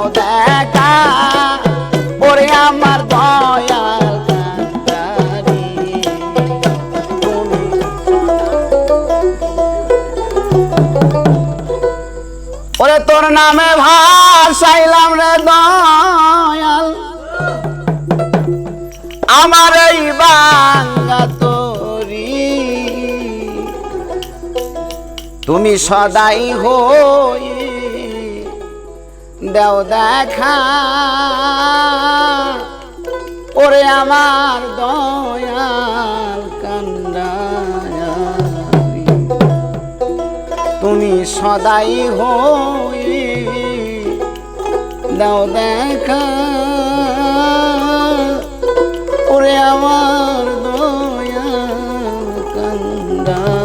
দাও দেখা। ওরে আমার দয়াল ওরে তোর নামে ভাসাইলাম রে দয়াল। আমার এই বাঙ্গা তোরি। তুমি সদাই হয়ে দেও দেখা। ওরে আমার দয়াল কান্ডারি তুমি সদাই হয়ে দাও দেখা। ওরে আমার দয়া কান্দা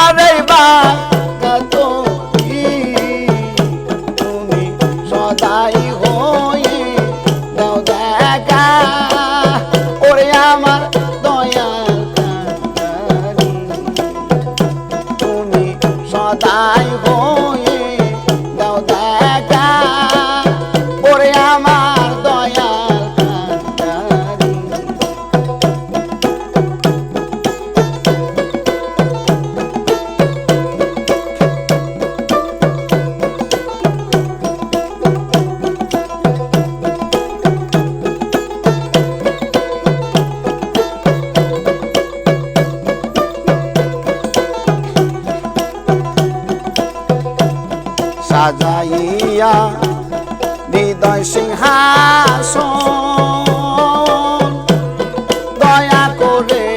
আমার দয়া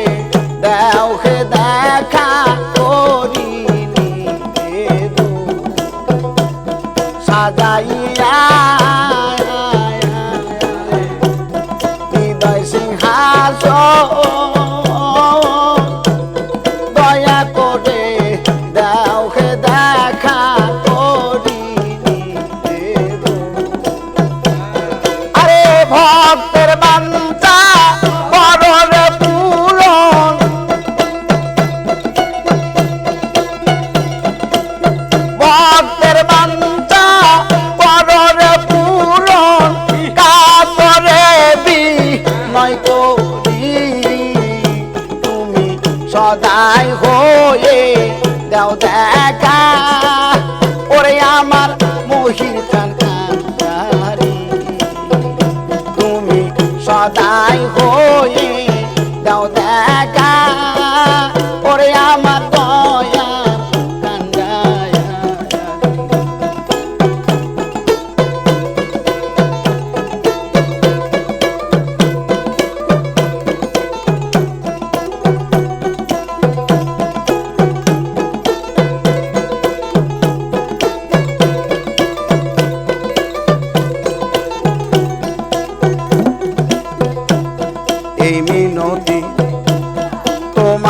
ভক্তের বান্তা বড়রে পূরণ কাতরে বি করি তুমি সদাই হয়ে দেও দেখা।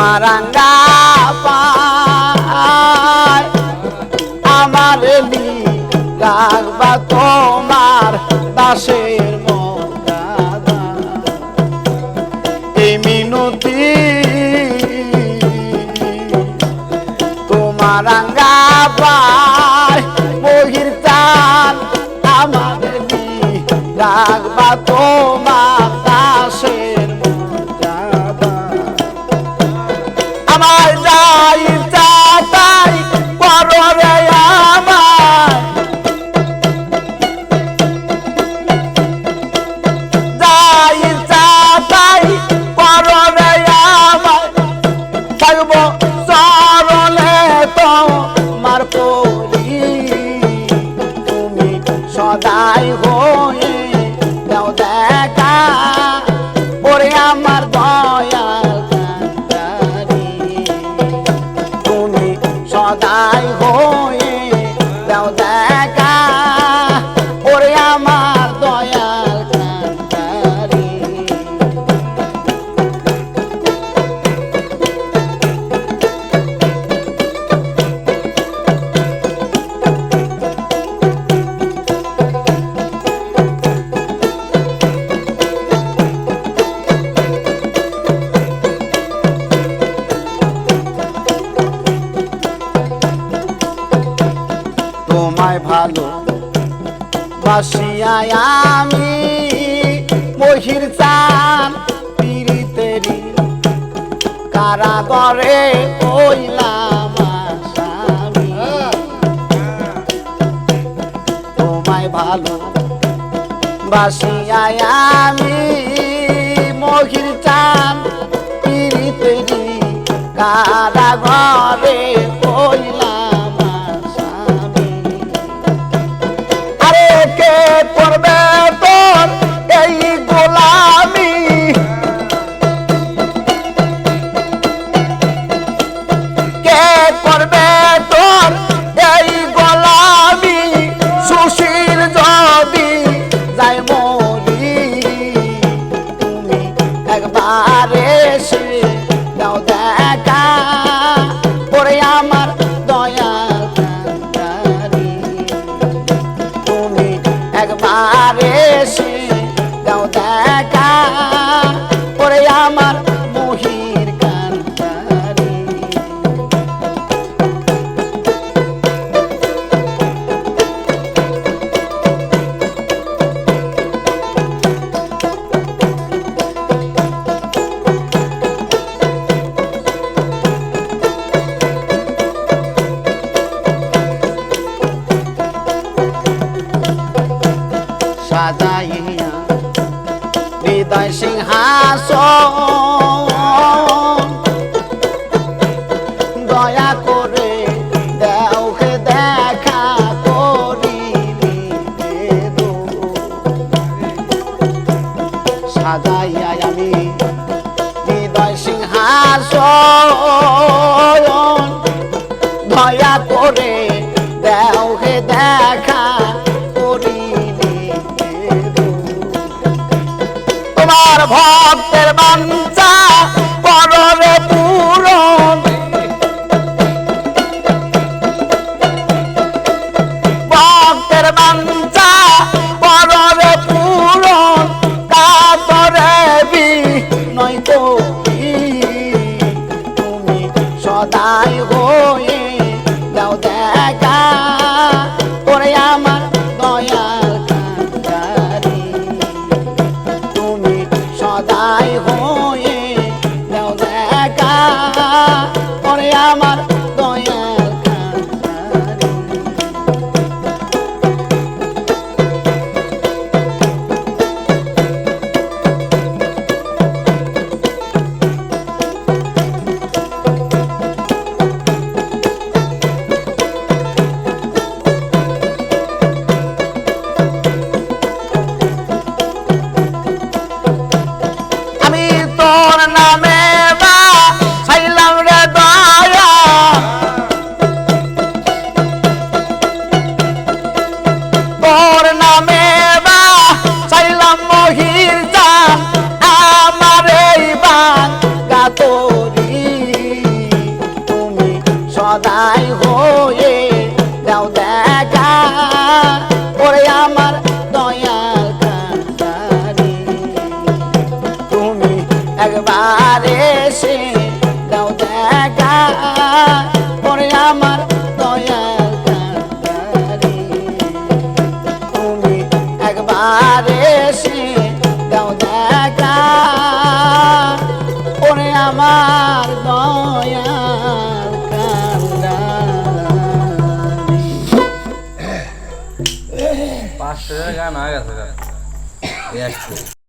আঙ্গা আমার রাখবা তোমার দাসের মিনতি তোমার আঙ্গা পায়। বহির চান আমাদের রাখবা তোমার বাসিয়ায় আমি মহির চান পিরিতেরি কারাগরে কইলাম তোমায় ভালো, বাসিয়ায় আমি মহির চান কারাগরে কইলাম একবার সিংহাসন তোমার ভক্তের বাঞ্চা কররে পূরণ। ভক্তের বাঞ্চা কররে পূরণ কাতরে বি নয় তো তুমি সদাই হয়ে আমার একবার এসে দাও দেখা, পরে আমার দয়াল তুমি একবার এসে দাও দেখা, পরে আমার দয়াল পাঁচশো টাকা হয়ে গেছে